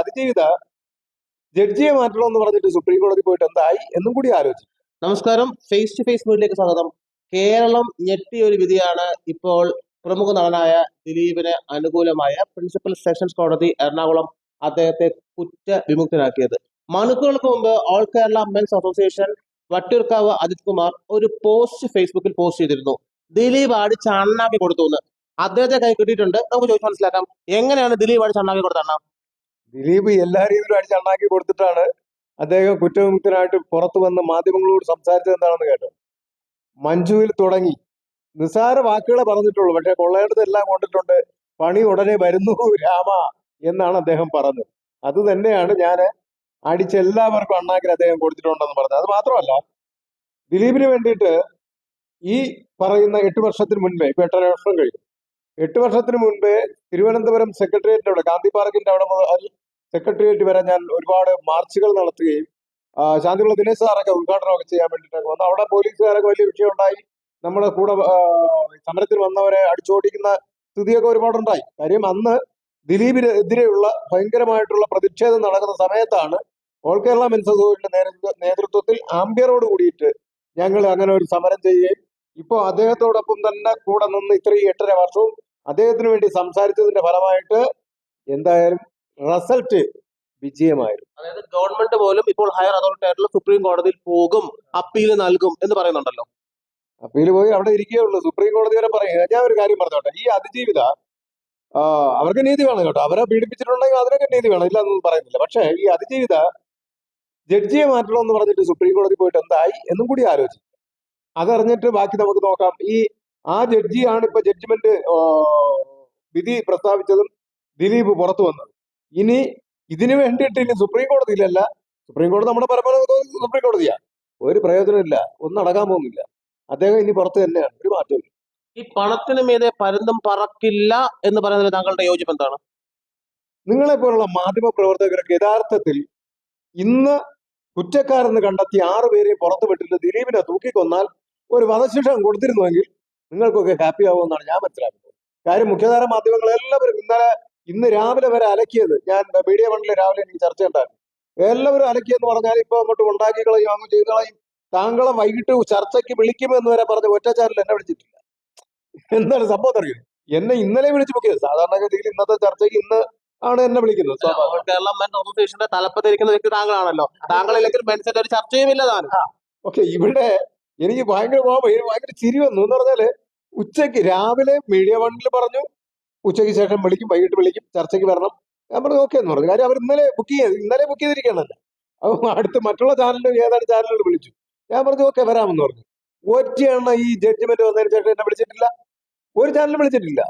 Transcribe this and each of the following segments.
അതിജീവിത ജഡ്ജിയെ മാറ്റണം എന്ന് പറഞ്ഞിട്ട് സുപ്രീം കോടതി പോയിട്ട് എന്തായി എന്നും കൂടി ആലോചിച്ചു. നമസ്കാരം. ഫേസ് ടു ഫേസ് ന്യൂസിലേക്ക് സ്വാഗതം. കേരളം ഞെട്ടിയ ഒരു വിധിയാണ് ഇപ്പോൾ പ്രമുഖ നടനായ ദിലീപിന് അനുകൂലമായ പ്രിൻസിപ്പൽ സെഷൻസ് കോടതി എറണാകുളം അദ്ദേഹത്തെ കുറ്റ വിമുക്തനാക്കിയത് മണിക്കൂറുകൾക്ക് മുമ്പ് all Kerala men's association Vattiyoorkavu Ajith Kumar ഒരു പോസ്റ്റ് ഫേസ്ബുക്കിൽ പോസ്റ്റ് ചെയ്തിരുന്നു. ദിലീപ് ആടി ചണ്ണാക്കി കൊടുത്തു അദ്ദേഹത്തെ കൈ കിട്ടിയിട്ടുണ്ട്. നമുക്ക് ചോദിച്ച് മനസ്സിലാക്കാം. എങ്ങനെയാണ് ദിലീപ് ആടി ചണ്ണാക്കി കൊടുത്തത് ദിലീപ് എല്ലാ രീതിയിലും അടിച്ചണ്ണാക്കി കൊടുത്തിട്ടാണ് അദ്ദേഹം കുറ്റവിമുക്തനായിട്ട് പുറത്തു വന്ന് മാധ്യമങ്ങളോട് സംസാരിച്ചത് എന്താണെന്ന് കേട്ടോ. മഞ്ജുവിൽ തുടങ്ങി. നിസ്സാര വാക്കുകളെ പറഞ്ഞിട്ടുള്ളൂ. പക്ഷെ കൊള്ളേണ്ടതെല്ലാം കൊണ്ടിട്ടുണ്ട്. പണി ഉടനെ വരുന്നു രാമ എന്നാണ് അദ്ദേഹം പറഞ്ഞത്. അത് തന്നെയാണ് ഞാൻ അടിച്ച എല്ലാവർക്കും അണ്ണാക്കിൽ അദ്ദേഹം കൊടുത്തിട്ടുണ്ടെന്ന് പറഞ്ഞത്. അത് മാത്രമല്ല ദിലീപിന് വേണ്ടിയിട്ട് ഈ പറയുന്ന എട്ട് വർഷത്തിന് മുൻപേ ഇപ്പൊ എട്ടര വർഷം കഴിഞ്ഞു. എട്ട് വർഷത്തിന് മുൻപേ തിരുവനന്തപുരം സെക്രട്ടേറിയറ്റിന്റെ അവിടെ ഗാന്ധി പാർക്കിന്റെ അവിടെ മുതൽ സെക്രട്ടേറിയറ്റ് വരെ ഞാൻ ഒരുപാട് മാർച്ചുകൾ നടത്തുകയും ശാന്തിമുള്ള ദിനേശ് സാറൊക്കെ ഉദ്ഘാടനമൊക്കെ ചെയ്യാൻ വേണ്ടിയിട്ടൊക്കെ വന്നു. അവിടെ പോലീസുകാരൊക്കെ വലിയ വിഷയം ഉണ്ടായി നമ്മുടെ കൂടെ സമരത്തിൽ വന്നവരെ അടിച്ചോടിക്കുന്ന സ്ഥിതിയൊക്കെ ഒരുപാടുണ്ടായി. കാര്യം അന്ന് ദിലീപിനെതിരെയുള്ള ഭയങ്കരമായിട്ടുള്ള പ്രതിഷേധം നടക്കുന്ന സമയത്താണ് ഓൾ കേരള മെൻസ് അസോസിയേഷന്റെ നേതൃത്വ- നേതൃത്വത്തിൽ ആംബിയറോട് കൂടിയിട്ട് ഞങ്ങൾ അങ്ങനെ ഒരു സമരം ചെയ്യുകയും ഇപ്പോൾ അദ്ദേഹത്തോടൊപ്പം തന്നെ കൂടെ നിന്ന് ഇത്രയും എട്ടര വർഷവും അദ്ദേഹത്തിന് വേണ്ടി സംസാരിച്ചതിന്റെ ഫലമായിട്ട് എന്തായാലും റിസൾട്ട് വിജയമായിരുന്നു. അതായത് ഗവൺമെന്റ് പോലും ഇപ്പോൾ ഹയർ അതോറിറ്റി ആയിട്ടുള്ള സുപ്രീം കോടതിയിൽ പോകും അപ്പീൽ നൽകും എന്ന് പറയുന്നുണ്ടല്ലോ. അപ്പീൽ പോയി അവിടെ ഇരിക്കുകയുള്ളൂ സുപ്രീം കോടതി വരെ പറയുക ഞാൻ ഒരു കാര്യം പറഞ്ഞോട്ടെ. ഈ അതിജീവിത അവർക്ക് നീതി വേണം കേട്ടോ. അവരെ പീഡിപ്പിച്ചിട്ടുണ്ടെങ്കിൽ അതിനൊക്കെ നീതി വേണം. ഇല്ല എന്നൊന്നും പറയുന്നില്ല. പക്ഷേ ഈ അതിജീവിത ജഡ്ജിയെ മാറ്റണമെന്ന് പറഞ്ഞിട്ട് സുപ്രീം കോടതി പോയിട്ട് എന്തായി എന്നും കൂടി ആലോചിക്കും. അതറിഞ്ഞിട്ട് ബാക്കി നമുക്ക് നോക്കാം. ഈ ആ ജഡ്ജിയാണ് ഇപ്പൊ ജഡ്ജ്മെന്റ് വിധി പ്രസ്താവിച്ചതും ദിലീപ് പുറത്തു വന്നത്. ഇനി ഇതിനു വേണ്ടിയിട്ട് ഇനി സുപ്രീം കോടതിയിലല്ല സുപ്രീം കോടതി നമ്മുടെ പരമാവധി സുപ്രീം കോടതിയാ. ഒരു പ്രയോജനമില്ല ഒന്നും നടക്കാൻ പോകുന്നില്ല. അദ്ദേഹം ഇനി പുറത്ത് തന്നെയാണ് ഒരു മാറ്റവും ഈ പണത്തിന് മീതെ പരുന്തും പറക്കില്ല എന്ന് പറയുന്നതിൽ താങ്കളുടെ യോജിപ്പ് എന്താണ്? നിങ്ങളെ പോലുള്ള മാധ്യമ പ്രവർത്തകർക്ക് യഥാർത്ഥത്തിൽ ഇന്ന് കുറ്റക്കാരെന്ന് കണ്ടെത്തി ആറുപേരെയും പേരെ പുറത്തു വിട്ടിട്ട് ദിലീപിനെ തൂക്കിക്കൊന്നാൽ ഒരു വധശിക്ഷം കൊടുത്തിരുന്നുവെങ്കിൽ നിങ്ങൾക്കൊക്കെ ഹാപ്പി ആവുമെന്നാണ് ഞാൻ മനസ്സിലാക്കുന്നത്. കാര്യം മുഖ്യധാര മാധ്യമങ്ങൾ എല്ലാവരും ഇന്നലെ ഇന്ന് രാവിലെ വരെ അലക്കിയത് ഞാൻ മീഡിയ വണ്ണിൽ രാവിലെ എനിക്ക് ചർച്ച ഉണ്ടായിരുന്നു. എല്ലാവരും അലക്കിയെന്ന് പറഞ്ഞാൽ ഇപ്പൊ അങ്ങോട്ട് ഉണ്ടാക്കി കളയും അങ്ങ് ചെയ്ത് കളയും. താങ്കളെ വൈകിട്ട് ചർച്ചയ്ക്ക് വിളിക്കുമെന്ന് വരെ പറഞ്ഞ ഒറ്റ ചാനൽ എന്നെ വിളിച്ചിട്ടില്ല. എന്താണ് സംഭവം അറിയോ? എന്നെ ഇന്നലെ വിളിച്ചു നോക്കിയത് സാധാരണഗതിയിൽ ഇന്നത്തെ ചർച്ചയ്ക്ക് ഇന്ന് ആണ് എന്നെ വിളിക്കുന്നത് കേരളം മെൻ അസോസിയേഷന്റെ തലപ്പത്തിരിക്കുന്ന വ്യക്തി താങ്കളാണല്ലോ. താങ്കളില്ലെങ്കിൽ മെൻസിന്റെ ഒരു ചർച്ചയുമില്ല താനും. ഓക്കെ ഇവിടെ എനിക്ക് ഭയങ്കര ഭയങ്കര ചിരി വന്നു. എന്ന് പറഞ്ഞാൽ ഉച്ചയ്ക്ക് രാവിലെ മീഡിയ വണ്ണിൽ പറഞ്ഞു. ഉച്ചയ്ക്ക് ശേഷം വിളിക്കും വൈകിട്ട് വിളിക്കും ചർച്ചയ്ക്ക് വരണം. ഞാൻ പറഞ്ഞു ഓക്കെ എന്ന് പറഞ്ഞു. കാര്യം അവർ ഇന്നലെ ബുക്ക് ചെയ്ത് ഇന്നലെ ബുക്ക് ചെയ്തിരിക്കണല്ലോ അപ്പൊ അടുത്ത് മറ്റുള്ള ചാനലിൽ ഏതാണ്ട് ചാനലുകൾ വിളിച്ചു. ഞാൻ പറഞ്ഞു ഓക്കെ വരാമെന്ന് പറഞ്ഞു. ഒറ്റയാണ് ഈ ജഡ്ജ്മെന്റ് വന്നതിന് ശേഷം എന്നെ വിളിച്ചിട്ടില്ല. ഒരു ചാനൽ വിളിച്ചിട്ടില്ല.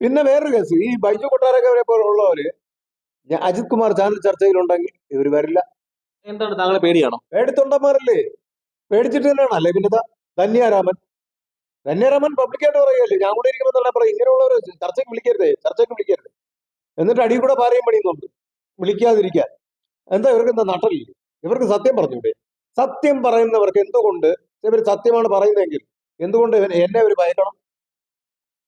പിന്നെ വേറൊരു കേസ് ഈ ബൈജു കൊട്ടാരൊക്കെ ഉള്ളവര് അജിത് കുമാർ ചാനൽ ചർച്ചയിലുണ്ടെങ്കിൽ ഇവർ വരില്ല. എന്താണ് താങ്കളെ പേടിയാണോ പേടിത്തൊണ്ടന്മാരല്ലേ? പേടിച്ചിട്ട് തന്നെയാണ്. അല്ലേ പിന്നെ ധന്യാരാമൻ. ധന്യാരാമൻ പബ്ലിക്കായിട്ട് പറയുകയല്ലേ. ഞാൻ കൂടെ ഇരിക്കുമ്പോൾ തന്നെ പറയും ഇങ്ങനെയുള്ളവർ ചർച്ചയ്ക്ക് വിളിക്കരുതേ ചർച്ചയ്ക്ക് വിളിക്കരുത്. എന്നിട്ട് അടി കൂടെ പാരയും പണിയുന്നുണ്ട്. വിളിക്കാതിരിക്കാൻ എന്താ ഇവർക്ക് എന്താ നട്ടലില്ലേ? ഇവർക്ക് സത്യം പറഞ്ഞൂടെ. സത്യം പറയുന്നവർക്ക് എന്തുകൊണ്ട് ഇവർ സത്യമാണ് പറയുന്നതെങ്കിൽ എന്തുകൊണ്ട് എന്നെ അവർ ഭയക്കണം?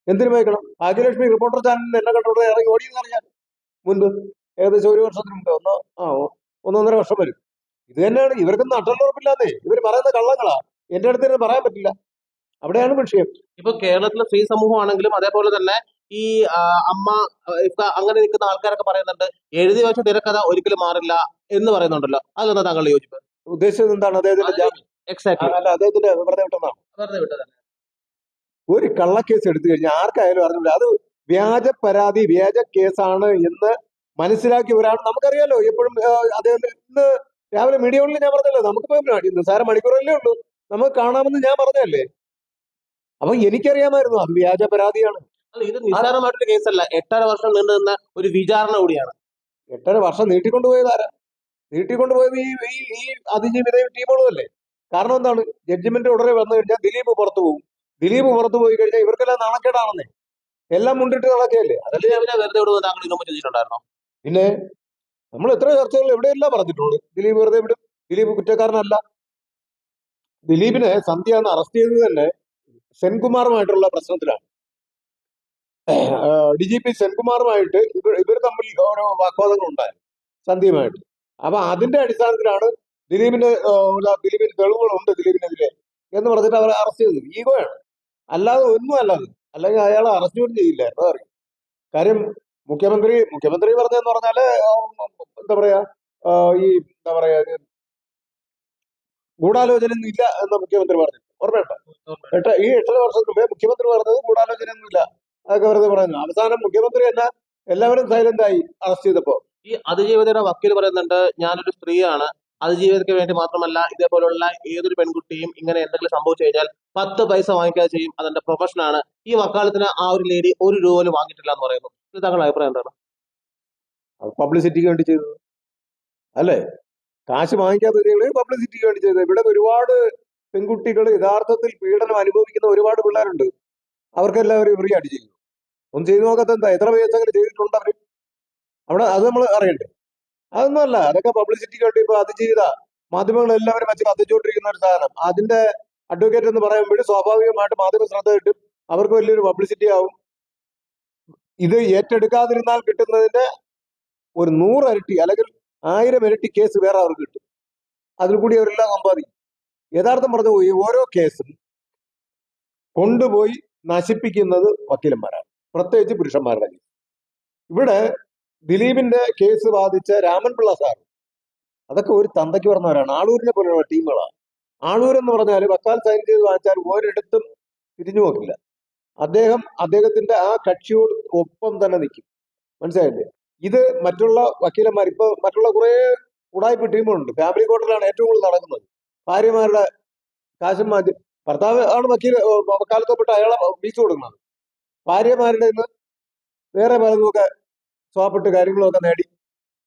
എന്തിനു ഭയക്കണം? ഭാഗ്യലക്ഷ്മി റിപ്പോർട്ടർ ചാനലിൽ എന്നെ കണ്ടോടെ ഇറങ്ങി ഓടിയെന്ന് അറിയാൻ മുൻപ് ഏകദേശം ഒരു വർഷത്തിന് മുമ്പ് ഒന്നോ ആ ഒന്നൊന്നര വർഷം വരും. ഇത് തന്നെയാണ്. ഇവർക്കൊന്നും നട്ടലുറപ്പില്ലാന്നേ ഇവർ പറയുന്ന കള്ളങ്ങളാ. എന്റെ അടുത്ത് തന്നെ പറയാൻ പറ്റില്ല. അവിടെയാണ് വിഷയം. ഇപ്പൊ കേരളത്തിലെ സ്ത്രീ സമൂഹമാണെങ്കിലും അതേപോലെ തന്നെ ഈ അമ്മ അങ്ങനെ നിൽക്കുന്ന ആൾക്കാരൊക്കെ പറയുന്നുണ്ട് എഴുതി വെച്ച തിരക്കഥ ഒരിക്കലും മാറില്ല എന്ന് പറയുന്നുണ്ടല്ലോ. അതെന്താ താങ്കളുടെ യോജിപ്പ്? ഉദ്ദേശിച്ചത് എന്താണ്? അദ്ദേഹത്തിന്റെ അല്ല അദ്ദേഹത്തിന്റെ വെറുതെ വിട്ടതാണ്? വെറുതെ വിട്ടത് ഒരു കള്ളക്കേസ് എടുത്തു കഴിഞ്ഞാൽ ആർക്കായാലും അറിഞ്ഞില്ല അത് വ്യാജ പരാതി വ്യാജ കേസാണ് എന്ന് മനസ്സിലാക്കിയവരാണ് നമുക്കറിയാലോ. എപ്പോഴും അദ്ദേഹം ഇന്ന് രാവിലെ മീഡിയ വണ്ണിൽ ഞാൻ പറഞ്ഞല്ലോ നമുക്കിപ്പോ നിസ്സാര മണിക്കൂറല്ലേ ഉള്ളൂ. നമുക്ക് കാണാമെന്ന് ഞാൻ പറഞ്ഞല്ലേ അപ്പൊ എനിക്കറിയാമായിരുന്നു അത് വ്യാജ പരാതിയാണ്. അല്ല ഇത് നിസ്സാരമായിട്ടൊരു കേസല്ല. എട്ടര വർഷം നീണ്ടു നിന്ന ഒരു വിചാരണ കൂടിയാണ്. എട്ടര വർഷം നീട്ടിക്കൊണ്ടുപോയത് ആരാ നീട്ടിക്കൊണ്ടുപോയത് ഈ ഈ ഈ അതിജീവിതയും ടീമുകളും അല്ലേ കാരണം എന്താണ്? ജഡ്ജ്മെന്റ് ഉടനെ വന്നു കഴിഞ്ഞാൽ ദിലീപ് പുറത്തു പോകും. ദിലീപ് പുറത്തു പോയി കഴിഞ്ഞാൽ ഇവർക്കെല്ലാം നാണക്കേടാണെന്നേ. എല്ലാം മുണ്ടിട്ട് നടക്കുകയല്ലേ? അതല്ലേ അവരെ വെറുതെ വിടുന്നത് താങ്കൾ ഇതിനു മുമ്പ് പിന്നെ നമ്മൾ എത്ര ചർച്ചകൾ എവിടെയല്ല പറഞ്ഞിട്ടുണ്ട് ദിലീപ് വെറുതെ വിടും. ദിലീപ് കുറ്റക്കാരനല്ല. ദിലീപിനെ സന്ധ്യ എന്ന് അറസ്റ്റ് ചെയ്തത് തന്നെ സെൻകുമാറുമായിട്ടുള്ള പ്രശ്നത്തിലാണ്. ഡി ജി പി സെൻകുമാറുമായിട്ട് ഇവർ ഇവർ തമ്മിൽ ഓരോ വാഗ്വാദങ്ങൾ ഉണ്ടായിരുന്നു സന്ധ്യയുമായിട്ട്. അപ്പൊ അതിന്റെ അടിസ്ഥാനത്തിലാണ് ദിലീപിന്റെ ദിലീപിന്റെ തെളിവുകളുണ്ട് ദിലീപിനെതിരെ എന്ന് പറഞ്ഞിട്ട് അവരെ അറസ്റ്റ് ചെയ്തത്. ഈഗോയാണ്. അല്ലാതെ ഒന്നും അല്ലാതെ. അല്ലെങ്കിൽ അയാളെ അറസ്റ്റ് പോലും ചെയ്യില്ല. അറിയാം കാര്യം മുഖ്യമന്ത്രി മുഖ്യമന്ത്രി പറഞ്ഞതെന്ന് പറഞ്ഞാൽ എന്താ പറയാ ഈ എന്താ പറയാ ഇത് ഗൂഢാലോചന ഒന്നും ഇല്ല എന്ന് മുഖ്യമന്ത്രി പറഞ്ഞു. ഓർമ്മയുണ്ടോ? ഈ എട്ടര വർഷം മുമ്പേ മുഖ്യമന്ത്രി പറഞ്ഞത് ഗൂഢാലോചന ഒന്നുമില്ല അതൊക്കെ വെറുതെ പറഞ്ഞു അവസാനം മുഖ്യമന്ത്രി തന്നെ എല്ലാവരും സൈലന്റ് ആയി അറസ്റ്റ് ചെയ്തപ്പോ. ഈ അതിജീവിതയുടെ വക്കീൽ പറയുന്നുണ്ട് ഞാനൊരു സ്ത്രീയാണ് അതിജീവിതയ്ക്ക് വേണ്ടി മാത്രമല്ല ഇതേപോലുള്ള ഏതൊരു പെൺകുട്ടിയും ഇങ്ങനെ എന്തെങ്കിലും സംഭവിച്ചു കഴിഞ്ഞാൽ പത്ത് പൈസ വാങ്ങിക്കാതെ ചെയ്യും. അതെന്റെ പ്രൊഫഷനാണ് ഈ വക്കാലത്തിന് ആ ഒരു ലേഡി ഒരു രൂപ പോലും വാങ്ങിയിട്ടില്ല എന്ന് പറയുന്നു. ഇത് താങ്കളുടെ അഭിപ്രായം എന്താണ്? പബ്ലിസിറ്റിക്ക് വേണ്ടി ചെയ്തത്. അല്ലേ? കാശ് വാങ്ങിക്കാത്ത പബ്ലിസിറ്റിക്ക് വേണ്ടി ചെയ്തത്. ഇവിടെ ഒരുപാട് പെൺകുട്ടികൾ യഥാർത്ഥത്തിൽ പീഡനം അനുഭവിക്കുന്ന ഒരുപാട് പിള്ളേരുണ്ട്. അവർക്കെല്ലാവരും ഫ്രീ ആയിട്ട് ചെയ്യുന്നു ഒന്നും ചെയ്തു നോക്കാത്ത എന്താ? എത്ര പേര് അങ്ങനെ ചെയ്തിട്ടുണ്ട് അവർ? അവിടെ അത് നമ്മൾ അറിയണ്ടേ? അതൊന്നുമല്ല അതൊക്കെ പബ്ലിസിറ്റിക്ക് വേണ്ടി ഇപ്പൊ അതിജീവിത മാധ്യമങ്ങൾ എല്ലാവരും വെച്ച് കത്തിച്ചുകൊണ്ടിരിക്കുന്ന ഒരു സാധനം. അതിന്റെ അഡ്വക്കേറ്റ് എന്ന് പറയുമ്പോൾ സ്വാഭാവികമായിട്ട് മാധ്യമ ശ്രദ്ധ കിട്ടും. അവർക്ക് വലിയൊരു പബ്ലിസിറ്റി ആവും. ഇത് ഏറ്റെടുക്കാതിരുന്നാൽ കിട്ടുന്നതിന്റെ ഒരു നൂറ് ഇരട്ടി അല്ലെങ്കിൽ ആയിരം ഇരട്ടി കേസ് വേറെ അവർക്ക് കിട്ടും. അതിൽ കൂടി അവരെല്ലാം സമ്പാദിക്കും. യഥാർത്ഥം പറഞ്ഞു ഈ ഓരോ കേസും കൊണ്ടുപോയി നശിപ്പിക്കുന്നത് വക്കീലന്മാരാണ്. പ്രത്യേകിച്ച് പുരുഷന്മാരുടെ കേസ് ഇവിടെ ദിലീപിന്റെ കേസ് ബാധിച്ച രാമൻപിള്ള സാർ. അതൊക്കെ ഒരു തന്തയ്ക്ക് പറഞ്ഞവരാണ്. ആളൂരിനെ പോലെയുള്ള ടീമുകളാണ്. ആളൂർ എന്ന് പറഞ്ഞാൽ വക്കാൽ സൈൻ ചെയ്ത് വാങ്ങിച്ചാൽ ഒരിടത്തും തിരിഞ്ഞു നോക്കില്ല അദ്ദേഹം അദ്ദേഹത്തിന്റെ ആ കക്ഷിയോട് ഒപ്പം തന്നെ നിൽക്കും. മനസ്സിലായില്ലേ? ഇത് മറ്റുള്ള വക്കീലന്മാർ ഇപ്പൊ മറ്റുള്ള കുറെ ഉടായ്പ ടീമുകളുണ്ട്. ഫാമിലി കോർട്ടിലാണ് ഏറ്റവും കൂടുതൽ നടക്കുന്നത്. ഭാര്യമാരുടെ കാശും മാറ്റി ഭർത്താവ് ആണ് വക്കീൽ വക്കാലത്തപ്പെട്ട് അയാളെ വീച്ചു കൊടുക്കുന്നത്. ഭാര്യമാരുടെ നിന്ന് വേറെ പലതുമൊക്കെ സ്വാപ്പിട്ട് കാര്യങ്ങളൊക്കെ നേടി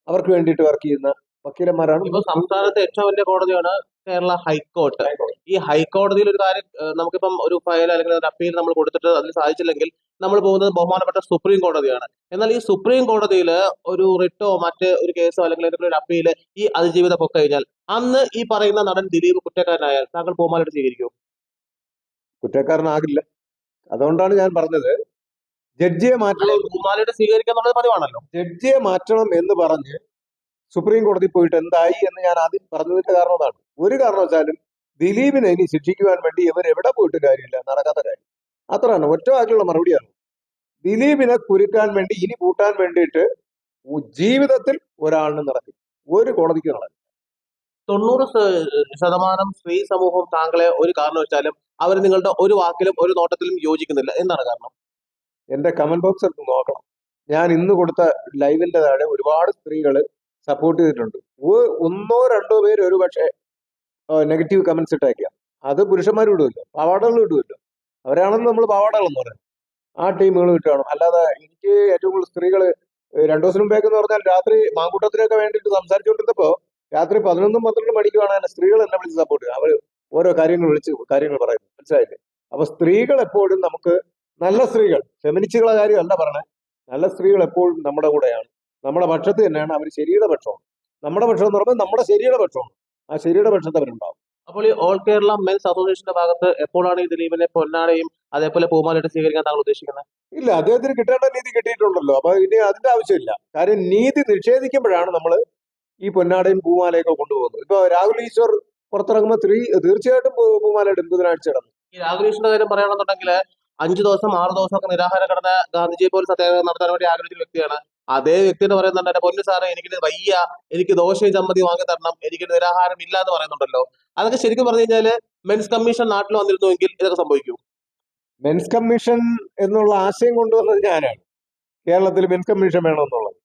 അവർക്ക് വേണ്ടിയിട്ട് വർക്ക് ചെയ്യുന്ന വക്കീലന്മാരാണ്. ഇപ്പൊ സംസ്ഥാനത്തെ ഏറ്റവും വലിയ കോടതിയാണ് കേരള ഹൈക്കോർട്ട്. ഈ ഹൈക്കോടതിയിൽ ഒരു കാര്യം നമുക്കിപ്പം ഒരു ഫയൽ അല്ലെങ്കിൽ ഒരു അപ്പീൽ നമ്മൾ കൊടുത്തിട്ട് അതിൽ സാധിച്ചില്ലെങ്കിൽ നമ്മൾ പോകുന്നത് ബഹുമാനപ്പെട്ട സുപ്രീം കോടതിയാണ്. എന്നാൽ ഈ സുപ്രീം കോടതിയിൽ ഒരു റിട്ടോ മറ്റ് ഒരു കേസോ അല്ലെങ്കിൽ ഒരു അപ്പീൽ ഈ അതിജീവിതം പൊക്ക കഴിഞ്ഞാൽ അന്ന് ഈ പറയുന്ന നടൻ ദിലീപ് കുറ്റക്കാരനായാൽ താങ്കൾ ബഹുമാനമായിട്ട് സ്വീകരിക്കും കുറ്റക്കാരനാകില്ല. അതുകൊണ്ടാണ് ഞാൻ പറഞ്ഞത് ജഡ്ജിയെ മാറ്റണം. എന്നുള്ളത് പതിവാണല്ലോ. ജഡ്ജിയെ മാറ്റണം എന്ന് പറഞ്ഞ് സുപ്രീം കോടതി പോയിട്ട് എന്തായി എന്ന് ഞാൻ ആദ്യം പറഞ്ഞതിന്റെ കാരണം അതാണ് ഒരു കാരണവശാലും ദിലീപിനെ ഇനി ശിക്ഷിക്കുവാൻ വേണ്ടി ഇവർ എവിടെ പോയിട്ട് കാര്യമില്ല നടക്കാത്ത കാര്യം. അത്രയാണ്. ഒറ്റ വാക്കിലുള്ള മറുപടിയാണ്. ദിലീപിനെ കുരുക്കാൻ വേണ്ടി ഇനി കൂട്ടാൻ വേണ്ടിയിട്ട് ജീവിതത്തിൽ ഒരാളിന് നടക്കും ഒരു കോടതിക്ക് നടക്കും തൊണ്ണൂറ് ശതമാനം സ്ത്രീ സമൂഹം താങ്കളെ ഒരു കാരണവശാലും അവർ നിങ്ങളുടെ ഒരു വാക്കിലും ഒരു നോട്ടത്തിലും യോജിക്കുന്നില്ല. എന്താണ് കാരണം? എന്റെ കമന്റ് ബോക്സ് എടുത്ത് നോക്കണം. ഞാൻ ഇന്ന് കൊടുത്ത ലൈവിന്റെ താഴെ ഒരുപാട് സ്ത്രീകൾ സപ്പോർട്ട് ചെയ്തിട്ടുണ്ട്. ഒന്നോ രണ്ടോ പേര് ഒരു പക്ഷേ നെഗറ്റീവ് കമന്റ്സ് ഇട്ടേക്കാം. അത് പുരുഷന്മാർ വിടുമല്ലോ പാവാടകൾ വിടുമല്ലോ അവരാണെന്ന് നമ്മൾ പാവാടകളെന്ന് പറയുന്നത് ആ ടീമുകൾ വിട്ടുകയാണ് അല്ലാതെ എനിക്ക് ഏറ്റവും കൂടുതൽ സ്ത്രീകൾ രണ്ടു ദിവസം മുമ്പേക്ക് എന്ന് പറഞ്ഞാൽ രാത്രി മാങ്കൂട്ടത്തിനൊക്കെ വേണ്ടിയിട്ട് സംസാരിച്ചുകൊണ്ടിരുന്നപ്പോ രാത്രി പതിനൊന്നും പന്ത്രണ്ടും മണിക്കുമാണ് എന്നെ സ്ത്രീകൾ എന്നെ വിളിച്ച് സപ്പോർട്ട് ചെയ്യുക. അവർ ഓരോ കാര്യങ്ങൾ വിളിച്ച് കാര്യങ്ങൾ പറയുന്നു. മനസ്സിലായില്ലേ? അപ്പൊ സ്ത്രീകൾ എപ്പോഴും നമുക്ക് നല്ല സ്ത്രീകൾ. ഫെമിനിസ്റ്റുകളെ കാര്യമല്ല പറഞ്ഞത് നല്ല സ്ത്രീകൾ എപ്പോഴും നമ്മുടെ കൂടെയാണ്. നമ്മുടെ പക്ഷത്ത് തന്നെയാണ് അവർ ശരിയുടെ പക്ഷമാണ് നമ്മുടെ പക്ഷം എന്ന് പറയുമ്പോൾ നമ്മുടെ ശരിയുടെ പക്ഷമാണ് ആ ശരിയുടെ പക്ഷത്ത് അവരുണ്ടാവും. അപ്പോൾ ഈ ഓൾ കേരള മെൻസ് അസോസിയേഷന്റെ ഭാഗത്ത് എപ്പോഴാണ് ഈ ദിലീപിനെ പൊന്നാടയും അതേപോലെ പൂമാലയിട്ട് സ്വീകരിക്കാൻ താങ്കൾ ഉദ്ദേശിക്കുന്നത്? ഇല്ല അദ്ദേഹത്തിന് കിട്ടേണ്ട നീതി കിട്ടിയിട്ടുണ്ടല്ലോ. അപ്പൊ ഇനി അതിന്റെ ആവശ്യമില്ല. കാര്യം നീതി നിഷേധിക്കുമ്പോഴാണ് നമ്മൾ ഈ പൊന്നാടയും പൂമാലയൊക്കെ കൊണ്ടുപോകുന്നത്. ഇപ്പൊ രാഹുൽ ഈശ്വർ പുറത്തിറങ്ങുമ്പോൾ തീർച്ചയായിട്ടും പൂ- പൂമാലയിടും ബുധനാഴ്ച ഇടുന്നു ഈ രാഹുൽ ഈശ്വറിന്റെ കാര്യം പറയുകയാണെന്നുണ്ടെങ്കിൽ അഞ്ചു ദിവസം ആറ് ദിവസം ഒക്കെ നിരാഹാര കടന്ന ഗാന്ധിജിയെ പോലും സത്യാഗ്രഹം നടത്താൻ വേണ്ടി ആഗ്രഹിച്ച വ്യക്തിയാണ്. അതേ വ്യക്തി എന്ന് പറയുന്നുണ്ട്. എന്റെ പൊന്നു സാറേ എനിക്ക് വയ്യ. എനിക്ക് ദോശയും ചമ്മതി വാങ്ങി തരണം. എനിക്ക് നിരാഹാരം ഇല്ല എന്ന് പറയുന്നുണ്ടല്ലോ. അതൊക്കെ ശരിക്കും പറഞ്ഞു കഴിഞ്ഞാൽ മെൻസ് കമ്മീഷൻ നാട്ടിൽ വന്നിരുന്നുവെങ്കിൽ ഇതൊക്കെ സംഭവിക്കും. മെൻസ് കമ്മീഷൻ എന്നുള്ള ആശയം കൊണ്ടുവന്നത് ഞാനാണ്. കേരളത്തിൽ മെൻസ് കമ്മീഷൻ വേണമെന്നുള്ളത്.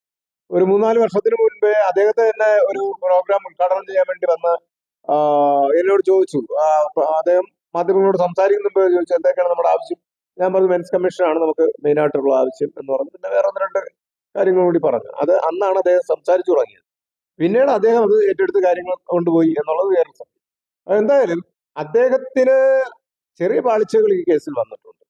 ഒരു മൂന്നാൽ വർഷത്തിന് മുൻപേ അദ്ദേഹത്തെ തന്നെ ഒരു പ്രോഗ്രാം ഉദ്ഘാടനം ചെയ്യാൻ വേണ്ടി വന്ന് എന്നോട് ചോദിച്ചു. അദ്ദേഹം മാധ്യമങ്ങളോട് സംസാരിക്കുമ്പോൾ ചോദിച്ചു. എന്തൊക്കെയാണ് നമ്മുടെ ആവശ്യം? ഞാൻ പറഞ്ഞു മെൻസ് കമ്മീഷനാണ് നമുക്ക് മെയിൻ ആയിട്ടുള്ള ആവശ്യം എന്ന് പറഞ്ഞു. പിന്നെ വേറെ ഒന്ന് രണ്ട് കാര്യങ്ങൾ കൂടി പറഞ്ഞു. അത് അന്നാണ് അദ്ദേഹം സംസാരിച്ചു തുടങ്ങിയത്. പിന്നീട് അദ്ദേഹം അത് ഏറ്റെടുത്ത് കാര്യങ്ങൾ കൊണ്ടുപോയി എന്നുള്ളത് വേറെ സത്യം എന്തായാലും അദ്ദേഹത്തിന് ചെറിയ പാളിച്ചകൾ ഈ കേസിൽ വന്നിട്ടുണ്ട്.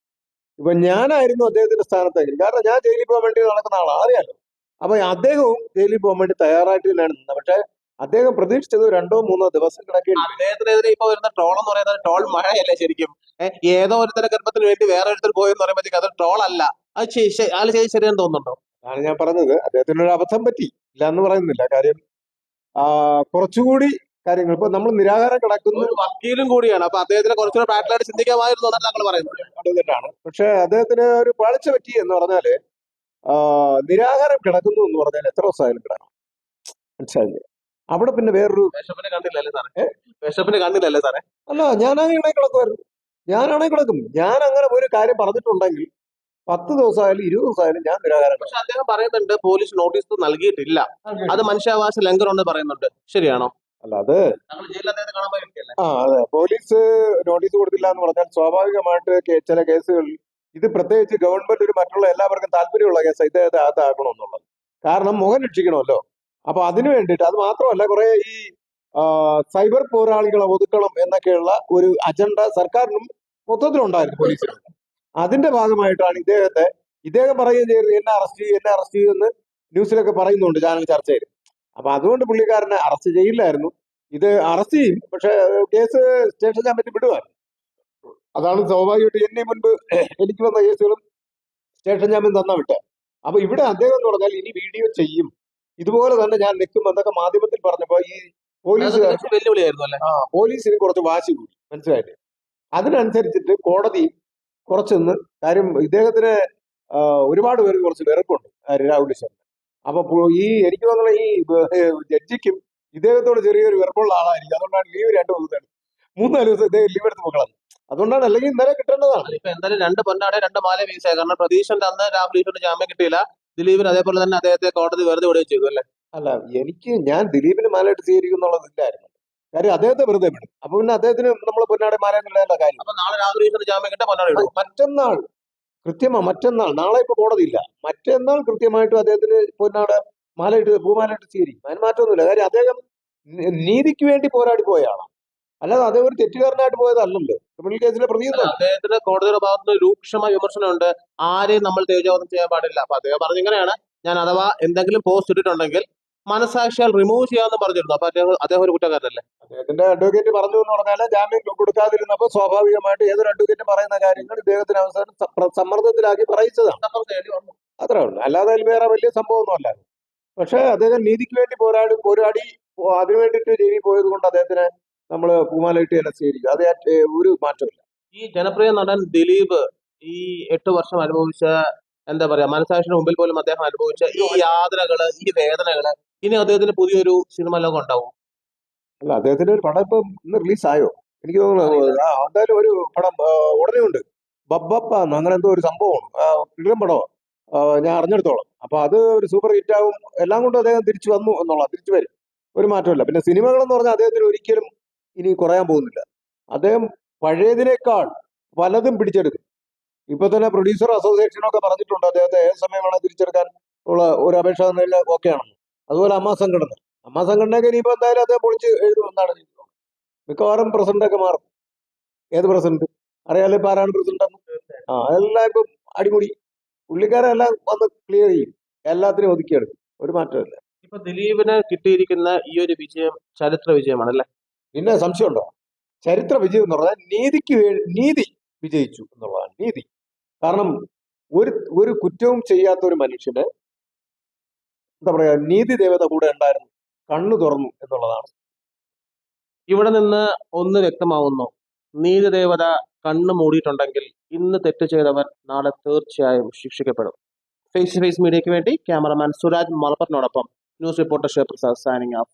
ഇപ്പൊ ഞാനായിരുന്നു അദ്ദേഹത്തിന്റെ സ്ഥാനത്തെങ്കിൽ കാരണം ഞാൻ ജയിലിൽ പോകാൻ വേണ്ടി നടക്കുന്ന ആളാണ് അറിയാലോ. അപ്പൊ അദ്ദേഹവും ജയിലിൽ പോകാൻ വേണ്ടി തയ്യാറായിട്ട് തന്നെയാണ് നിന്നത്. പക്ഷെ അദ്ദേഹം പ്രതീക്ഷിച്ചത് രണ്ടോ മൂന്നോ ദിവസം കിടക്കി അദ്ദേഹത്തിനെതിരെ ഇപ്പൊ വരുന്ന ട്രോൾ എന്ന് പറയുന്നത് ട്രോൾ മഴയല്ലേ ശരിക്കും. ഏതോ ഒരുത്തര ഗർഭത്തിന് വേണ്ടി വേറെ ഒരുത്തർ പോയെന്ന് പറയുമ്പോഴത്തേക്ക് അത് ട്രോൾ അല്ല. അത് ശരി- ശരി- എന്ന് ചെയ്ത് ശരിയെന്ന് തോന്നുന്നുണ്ടോ? അതാണ് ഞാൻ പറഞ്ഞത്. അദ്ദേഹത്തിന് ഒരു അബദ്ധം പറ്റി. ഇല്ല എന്ന് പറയുന്നില്ല. കാര്യം കുറച്ചുകൂടി കാര്യങ്ങൾ. ഇപ്പൊ നമ്മൾ നിരാകാരം കിടക്കുന്ന. ഒരു വക്കീലും കൂടിയാണ്. അപ്പൊ അദ്ദേഹത്തിന് കുറച്ചുകൂടെ ബാറ്റിലായിട്ട് ചിന്തിക്കാമായിരുന്നു എന്നാണ് ഞങ്ങൾ പറയുന്നത്. അതുകൊണ്ടാണ്. പക്ഷെ അദ്ദേഹത്തിന് ഒരു പാളിച്ച പറ്റി എന്ന് പറഞ്ഞാൽ നിരാഹാരം കിടക്കുന്നു എന്ന് പറഞ്ഞാൽ എത്ര ദിവസമായാലും കിടക്കണം. മനസ്സിലായില്ലേ? അവിടെ പിന്നെ വേറൊരു വിശപ്പിന് കണ്ടില്ലല്ലേ സാറേ? വിശപ്പിന് കണ്ടില്ലല്ലേ സാറേ? അല്ല ഞാനാണെങ്കിൽ കിടക്കുമായിരുന്നു. ഞാനാണെങ്കിൽ കിടക്കും. ഞാൻ അങ്ങനെ ഒരു കാര്യം പറഞ്ഞിട്ടുണ്ടെങ്കിൽ പത്ത് ദിവസമായാലും ഇരുപത് ദിവസമായാലും ഞാൻ നിരാഹാരം പക്ഷെ അദ്ദേഹം പറയുന്നുണ്ട് പോലീസ് നോട്ടീസ് നൽകിയിട്ടില്ല. അത്. മനുഷ്യാവകാശ ലംഘനം എന്ന് പറയുന്നുണ്ട്. ശരിയാണോ? അല്ല അത് ആ അതെ. പോലീസ് നോട്ടീസ് കൊടുത്തില്ല എന്ന് പറഞ്ഞാൽ സ്വാഭാവികമായിട്ട് ചില കേസുകളിൽ ഇത് പ്രത്യേകിച്ച് ഗവൺമെന്റ് ഒരു മറ്റുള്ള എല്ലാവർക്കും താല്പര്യമുള്ള കേസ് ഇദ്ദേഹത്തെ അകത്താക്കണമെന്നുള്ളത്. കാരണം മുഖം രക്ഷിക്കണമല്ലോ. അപ്പൊ അതിനു വേണ്ടിട്ട് അത് മാത്രമല്ല കുറെ ഈ സൈബർ പോരാളികളെ ഒതുക്കണം എന്നൊക്കെയുള്ള ഒരു അജണ്ട സർക്കാരിനും മൊത്തത്തിലുണ്ടായിരുന്നു പോലീസിന്. അതിന്റെ ഭാഗമായിട്ടാണ് ഇദ്ദേഹത്തെ ഇദ്ദേഹം പറയുകയും ചെയ്തത് എന്നെ അറസ്റ്റ് ചെയ്യും എന്നെ അറസ്റ്റ് ചെയ്യുമെന്ന് ന്യൂസിലൊക്കെ പറയുന്നുണ്ട് ചാനൽ ചർച്ചയിൽ. അപ്പൊ അതുകൊണ്ട് പുള്ളിക്കാരനെ അറസ്റ്റ് ചെയ്യില്ലായിരുന്നു. ഇത് അറസ്റ്റ് ചെയ്യും പക്ഷെ കേസ് സ്റ്റേഷൻ കമ്മിറ്റി വിടുവാൻ. അതാണ് സ്വാഭാവികമായിട്ട് എന്നെ മുൻപ് എനിക്ക് വന്ന കേസുകളും സ്റ്റേഷൻ ജാമ്യം തന്ന വിട്ട് അപ്പൊ ഇവിടെ അദ്ദേഹം എന്ന് പറഞ്ഞാൽ ഇനി വീഡിയോ ചെയ്യും. ഇതുപോലെ തന്നെ ഞാൻ നിൽക്കും എന്നൊക്കെ മാധ്യമത്തിൽ പറഞ്ഞപ്പോ ഈ പോലീസുകാർ അത് വെല്ലുവിളിയായിരുന്നു അല്ലേ? ആ പോലീസിന് കുറച്ച് വാശി കൂടി മനസ്സിലായില്ലേ? അതിനനുസരിച്ചിട്ട് കോടതി കുറച്ചൊന്ന് കാര്യം ഇദ്ദേഹത്തിന് ഒരുപാട് പേർക്ക് കുറച്ച് വെറുപ്പുണ്ട് രാഹുൽ ഈശ്വറിന് അപ്പൊ ഈ എനിക്ക് തോന്നുന്ന ഈ ജഡ്ജിക്കും ഇദ്ദേഹത്തോട് ചെറിയൊരു വെറുപ്പുള്ള ആളായിരിക്കും. അതുകൊണ്ടാണ് ലീവ് രണ്ട് ദിവസം മൂന്നാൽ ദിവസം ഇദ്ദേഹം ലീവ് എടുത്ത് മക്കളാണ് അതുകൊണ്ടാണ് അല്ലെങ്കിൽ ഇന്നലെ കിട്ടേണ്ടതാണ്. ഇപ്പൊ എന്തായാലും രണ്ട് പൊന്നാടെ രണ്ട് മാല വീസായി കാരണം പ്രതീക്ഷന്റെ അന്ന് രാഹുൽ ഈശ്വറിന് ജാമ്യം കിട്ടിയില്ല. ദിലീപിന് അതേപോലെ തന്നെ അദ്ദേഹത്തെ കോടതി വെറുതെ വിടുകയും ചെയ്തു അല്ലേ? അല്ല എനിക്ക് ഞാൻ ദിലീപിന് മാലയിട്ട് സ്വീകരിക്കും എന്നുള്ളതില്ലായിരുന്നു കാര്യം അദ്ദേഹത്തെ വെറുതെ വിടും. അപ്പൊ പിന്നെ അദ്ദേഹത്തിന് നമ്മൾ പൊന്നാടെ മാല എന്നുള്ള കാര്യം. അപ്പൊ നാളെ രാഹുൽ ഈശ്വറിന് ജാമ്യം കിട്ടാൻ പൊന്നാടെ മറ്റന്നാൾ കൃത്യമാ മറ്റന്നാൾ. നാളെ ഇപ്പൊ കോടതിയില്ല മറ്റന്നാൾ കൃത്യമായിട്ടും അദ്ദേഹത്തിന് പൊന്നാട് മാലയിട്ട് ഭൂമാലയിട്ട് സ്വീകരിക്കും. അതിന് മാറ്റമൊന്നുമില്ല. കാര്യം അദ്ദേഹം നീതിക്ക് വേണ്ടി പോരാടി പോയ ആളാണ്. അല്ലാതെ അതേ ഒരു തെറ്റുകാരനായിട്ട് പോയതല്ലല്ലോ ക്രിമിനൽ കേസിലെ പ്രതി അദ്ദേഹത്തിന് കോടതിയുടെ ഭാഗത്ത് രൂക്ഷമായ വിമർശനമുണ്ട്. ആരെയും നമ്മൾ തേജോവധം ചെയ്യാൻ പാടില്ല. അപ്പൊ അദ്ദേഹം പറഞ്ഞിങ്ങനെയാണ്. ഞാൻ അഥവാ എന്തെങ്കിലും പോസ്റ്റ് ഇട്ടിട്ടുണ്ടെങ്കിൽ മനസാക്ഷിയാൽ റിമൂവ് ചെയ്യാമെന്ന് പറഞ്ഞിരുന്നു. അപ്പൊ അദ്ദേഹം അദ്ദേഹം ഒരു കുറ്റക്കാരനല്ലേ? അദ്ദേഹത്തിന്റെ അഡ്വക്കേറ്റ് പറഞ്ഞു എന്ന് പറഞ്ഞാൽ ജാമ്യം കൊടുക്കാതിരുന്നപ്പോൾ സ്വാഭാവികമായിട്ട് ഏതൊരു അഡ്വക്കേറ്റ് പറയുന്ന കാര്യങ്ങൾ ഇദ്ദേഹത്തിന് അവസാനം സമ്മർദ്ദത്തിലാക്കി പറയിച്ചതാണ്. അത്രേ ഉള്ളൂ. അല്ലാതെ അതിൽ വേറെ വലിയ സംഭവമൊന്നും അല്ല പക്ഷെ അദ്ദേഹം നീതിക്ക് വേണ്ടി പോരാടും പോരാടി അതിനു വേണ്ടിയിട്ട് ജയിലിൽ പോയത് കൊണ്ട് അദ്ദേഹത്തിന് നമ്മൾ പൂമാലയിട്ട് തന്നെ സ്വീകരിക്കും. അത് ഒരു മാറ്റമില്ല ഈ ജനപ്രിയ നടൻ ദിലീപ് ഈ എട്ട് വർഷം അനുഭവിച്ച എന്താ പറയാ മനസാക്ഷിയുടെ മുമ്പിൽ പോലും അദ്ദേഹം അനുഭവിച്ച ഈ യാതനകൾ ഈ വേദനകൾ ഇനി അദ്ദേഹത്തിന് പുതിയൊരു സിനിമ ലോകം ഉണ്ടാവും. അല്ല അദ്ദേഹത്തിന്റെ ഒരു പടം ഇപ്പം ഇന്ന് റിലീസായോ? എനിക്ക് തോന്നുന്നു എന്തായാലും ഒരു പടം ഉടനെ ഉണ്ട് ബബ്ബപ്പ അങ്ങനെ എന്തോ ഒരു സംഭവമാണ്. കിഴം പടമോ പടമാണ് ഞാൻ അറിഞ്ഞെടുത്തോളം. അപ്പൊ അത് ഒരു സൂപ്പർ ഹിറ്റ് ആവും എല്ലാം കൊണ്ടും അദ്ദേഹം തിരിച്ചു വന്നു എന്നുള്ള തിരിച്ചു വരും. ഒരു മാറ്റമില്ല പിന്നെ സിനിമകൾ എന്ന് പറഞ്ഞാൽ അദ്ദേഹത്തിന് ഒരിക്കലും ഇനി കുറയാൻ പോകുന്നില്ല. അദ്ദേഹം പഴയതിനേക്കാൾ പലതും പിടിച്ചെടുക്കും. ഇപ്പൊ തന്നെ പ്രൊഡ്യൂസർ അസോസിയേഷനൊക്കെ പറഞ്ഞിട്ടുണ്ട് അദ്ദേഹത്തെ ഏത് സമയം വേണം തിരിച്ചെടുക്കാൻ ഉള്ള ഒരു അപേക്ഷ തന്നതിൽ ഓക്കെയാണെന്ന്. അതുപോലെ അമ്മ സംഘടന. അമ്മ സംഘടനയൊക്കെ ഇനിയിപ്പോ എന്തായാലും അദ്ദേഹം പൊളിച്ച് എഴുതുമെന്നാണ് മിക്കവാറും പ്രസിഡന്റ് ഒക്കെ മാറും. ഏത് പ്രസിഡന്റ് അറിയാലോ ഇപ്പൊ ആരാണ് പ്രസിഡന്റ് ആ എല്ലാം ഇപ്പം അടിമുടി. പുള്ളിക്കാരെല്ലാം വന്ന് ക്ലിയർ ചെയ്യും. എല്ലാത്തിനും ഒതുക്കിയെടുക്കും. ഒരു മാറ്റമില്ല ഇപ്പൊ ദിലീപിന് കിട്ടിയിരിക്കുന്ന ഈ ഒരു വിജയം ചരിത്ര വിജയമാണ് അല്ലെ പിന്നെ സംശയമുണ്ടോ? ചരിത്ര വിജയം എന്ന് പറഞ്ഞാൽ നീതിക്ക് നീതി വിജയിച്ചു എന്നുള്ളതാണ് നീതി. കാരണം ഒരു ഒരു കുറ്റവും ചെയ്യാത്ത ഒരു മനുഷ്യന് എന്താ പറയാ നീതി ദേവത കൂടെ ഉണ്ടായിരുന്നു കണ്ണു തുറന്നു എന്നുള്ളതാണ്. ഇവിടെ നിന്ന് ഒന്ന് വ്യക്തമാവുന്നു. നീതി ദേവത കണ്ണു മൂടിയിട്ടുണ്ടെങ്കിൽ ഇന്ന് തെറ്റ് ചെയ്തവൻ നാളെ തീർച്ചയായും ശിക്ഷിക്കപ്പെടും. ഫേസ് ടു ഫേസ് മീഡിയയ്ക്ക് വേണ്ടി ക്യാമറമാൻ സുരാജ് മലപ്പറിനോടൊപ്പം ന്യൂസ് റിപ്പോർട്ടർ ഷേപ്രസാദ് സാനിങ് ഓഫ്